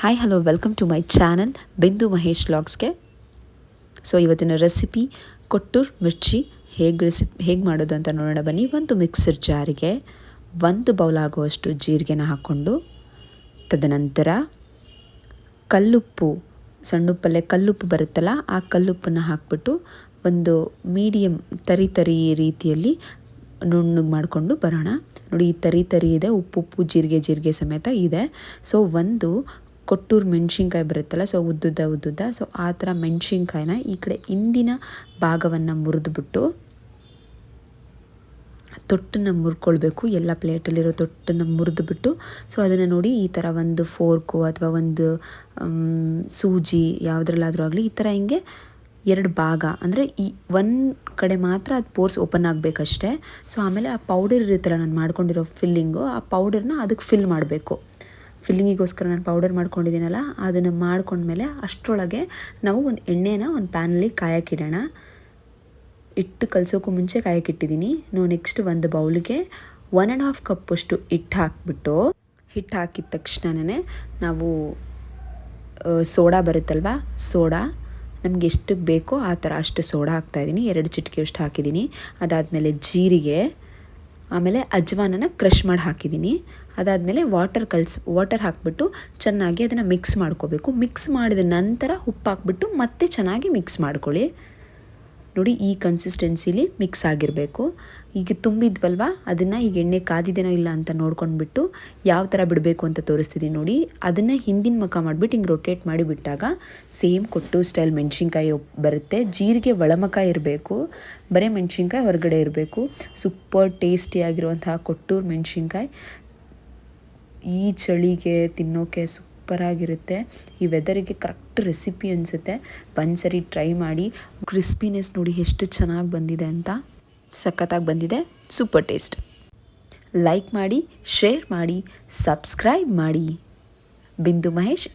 Hi hello welcome to my channel Bindu Mahesh ಲಾಗ್ಸ್ಗೆ so ಇವತ್ತಿನ recipe Kotturu ಮಿರ್ಚಿ. ಹೇಗೆ recipe ಹೇಗೆ ಮಾಡೋದು ಅಂತ ನೋಡೋಣ ಬನ್ನಿ. ಒಂದು ಮಿಕ್ಸರ್ ಜಾರಿಗೆ ಒಂದು ಬೌಲ್ ಆಗುವಷ್ಟು ಜೀರಿಗೆನ ಹಾಕ್ಕೊಂಡು, ತದನಂತರ ಕಲ್ಲುಪ್ಪು, ಸಣ್ಣುಪ್ಪಲ್ಲೇ ಕಲ್ಲುಪ್ಪು ಬರುತ್ತಲ್ಲ, ಆ ಕಲ್ಲುಪ್ಪನ್ನು ಹಾಕ್ಬಿಟ್ಟು ಒಂದು ಮೀಡಿಯಮ್ ತರಿ ತರಿ ರೀತಿಯಲ್ಲಿ ನುಣ್ಣಗೆ ಮಾಡಿಕೊಂಡು ಬರೋಣ. ನೋಡಿ, ಈ ತರಿ ತರಿ ಇದೆ, ಉಪ್ಪು ಉಪ್ಪು, ಜೀರಿಗೆ ಜೀರಿಗೆ ಸಮೇತ ಇದೆ. ಸೊ ಒಂದು ಕೊಟ್ಟೂರು ಮೆಣಸಿನ್ಕಾಯಿ ಬರುತ್ತಲ್ಲ ಸೊ ಉದ್ದುದ್ದ ಉದ್ದುದ್ದ. ಸೊ ಆ ಥರ ಮೆಣಸಿನ್ಕಾಯಿನ ಈ ಕಡೆ ಹಿಂದಿನ ಭಾಗವನ್ನು ಮುರಿದ್ಬಿಟ್ಟು ತೊಟ್ಟನ್ನು ಮುರ್ಕೊಳ್ಬೇಕು. ಎಲ್ಲ ಪ್ಲೇಟಲ್ಲಿರೋ ತೊಟ್ಟನ್ನು ಮುರಿದ್ಬಿಟ್ಟು ಸೊ ಅದನ್ನು ನೋಡಿ ಈ ಥರ ಒಂದು ಫೋರ್ಕು ಅಥವಾ ಒಂದು ಸೂಜಿ ಯಾವುದ್ರಲ್ಲಾದರೂ ಆಗಲಿ, ಈ ಥರ ಹಿಂಗೆ ಎರಡು ಭಾಗ. ಅಂದರೆ ಈ ಒಂದು ಕಡೆ ಮಾತ್ರ ಅದು ಪೋರ್ಸ್ ಓಪನ್ ಆಗಬೇಕಷ್ಟೇ. ಸೊ ಆಮೇಲೆ ಆ ಪೌಡರ್ ಇರುತ್ತಲ್ಲ, ನಾನು ಮಾಡ್ಕೊಂಡಿರೋ ಫಿಲ್ಲಿಂಗು, ಆ ಪೌಡರ್ನ ಅದಕ್ಕೆ ಫಿಲ್ ಮಾಡಬೇಕು. ಫಿಲ್ಲಿಂಗಿಗೋಸ್ಕರ ನಾನು ಪೌಡರ್ ಮಾಡ್ಕೊಂಡಿದ್ದೀನಲ್ಲ, ಅದನ್ನು ಮಾಡ್ಕೊಂಡ್ಮೇಲೆ ಅಷ್ಟರೊಳಗೆ ನಾವು ಒಂದು ಎಣ್ಣೆನ ಒಂದು ಪ್ಯಾನಲ್ಲಿ ಕಾಯಕ್ಕಿಡೋಣ. ಇಟ್ಟು ಕಲಸೋಕ್ಕೂ ಮುಂಚೆ ಕಾಯಕ್ಕಿಟ್ಟಿದ್ದೀನಿ. ನಾವು ನೆಕ್ಸ್ಟ್ ಒಂದು ಬೌಲಿಗೆ ಒನ್ ಆ್ಯಂಡ್ ಹಾಫ್ ಕಪ್ಪಷ್ಟು ಹಿಟ್ಟು ಹಾಕ್ಬಿಟ್ಟು, ಹಿಟ್ಟು ಹಾಕಿದ ತಕ್ಷಣನೇ ನಾವು ಸೋಡಾ ಬರುತ್ತಲ್ವ? ಸೋಡಾ. ನಮ್ಗೆ ಎಷ್ಟು ಬೇಕೋ ಆ ಥರ ಅಷ್ಟು ಸೋಡಾ ಹಾಕ್ತಾಯಿದ್ದೀನಿ ಎರಡು ಚಿಟಿಕೆಯಷ್ಟು ಹಾಕಿದ್ದೀನಿ. ಅದಾದಮೇಲೆ ಜೀರಿಗೆ. ಆಮೇಲೆ ಅಜ್ವಾನನ ಕ್ರಷ್ ಮಾಡಿ ಹಾಕಿದ್ದೀನಿ ಅದಾದಮೇಲೆ ವಾಟರ್ ಕಲ್ಸ್ ವಾಟರ್ ಹಾಕಿಬಿಟ್ಟು ಚೆನ್ನಾಗಿ ಅದನ್ನು ಮಿಕ್ಸ್ ಮಾಡ್ಕೋಬೇಕು. ಮಿಕ್ಸ್ ಮಾಡಿದ ನಂತರ ಉಪ್ಪು ಹಾಕ್ಬಿಟ್ಟು ಮತ್ತೆ ಚೆನ್ನಾಗಿ ಮಿಕ್ಸ್ ಮಾಡ್ಕೊಳ್ಳಿ. ನೋಡಿ ಈ ಕನ್ಸಿಸ್ಟೆನ್ಸಿಲಿ ಮಿಕ್ಸ್ ಆಗಿರಬೇಕು. ಈಗ ತುಂಬಿದ್ವಲ್ವ? ಅದನ್ನು ಈಗ ಎಣ್ಣೆ ಕಾದಿದೇನೋ ಇಲ್ಲ ಅಂತ ನೋಡ್ಕೊಂಡ್ಬಿಟ್ಟು ಯಾವ ಥರ ಬಿಡಬೇಕು ಅಂತ ತೋರಿಸ್ತಿದ್ದೀನಿ ನೋಡಿ. ಅದನ್ನು ಹಿಂದಿನ ಮುಖ ಮಾಡಿಬಿಟ್ಟು ಹಿಂಗೆ ರೊಟೇಟ್ ಮಾಡಿಬಿಟ್ಟಾಗ ಸೇಮ್ ಕೊಟ್ಟು ಸ್ಟೈಲ್ ಮೆಣಸಿನ್ಕಾಯಿ ಬರುತ್ತೆ. ಜೀರಿಗೆ ಒಳಮುಖ ಇರಬೇಕು. ಬರೀ ಮೆಣಸಿನ್ಕಾಯಿ ಹೊರಗಡೆ ಇರಬೇಕು. ಸೂಪರ್ ಟೇಸ್ಟಿಯಾಗಿರುವಂತಹ ಕೊಟ್ಟೂರು ಮೆಣಸಿನ್ಕಾಯಿ. ಈ ಚಳಿಗೆ, ತಿನ್ನೋಕೆ ಸೂಪರಾಗಿರುತ್ತೆ ಈ ವೆದರಿಗೆ ಕರೆಕ್ಟ್ ರೆಸಿಪಿ ಅನಿಸುತ್ತೆ. ಒಂದ್ಸರಿ ಟ್ರೈ ಮಾಡಿ. ಕ್ರಿಸ್ಪಿನೆಸ್ ನೋಡಿ ಎಷ್ಟು ಚೆನ್ನಾಗಿ ಬಂದಿದೆ ಅಂತ. ಸಖತ್ತಾಗಿ ಬಂದಿದೆ. ಸೂಪರ್ ಟೇಸ್ಟ್ ಲೈಕ್ ಮಾಡಿ ಶೇರ್ ಮಾಡಿ ಸಬ್ಸ್ಕ್ರೈಬ್ ಮಾಡಿ. ಬಿಂದು ಮಹೇಶ್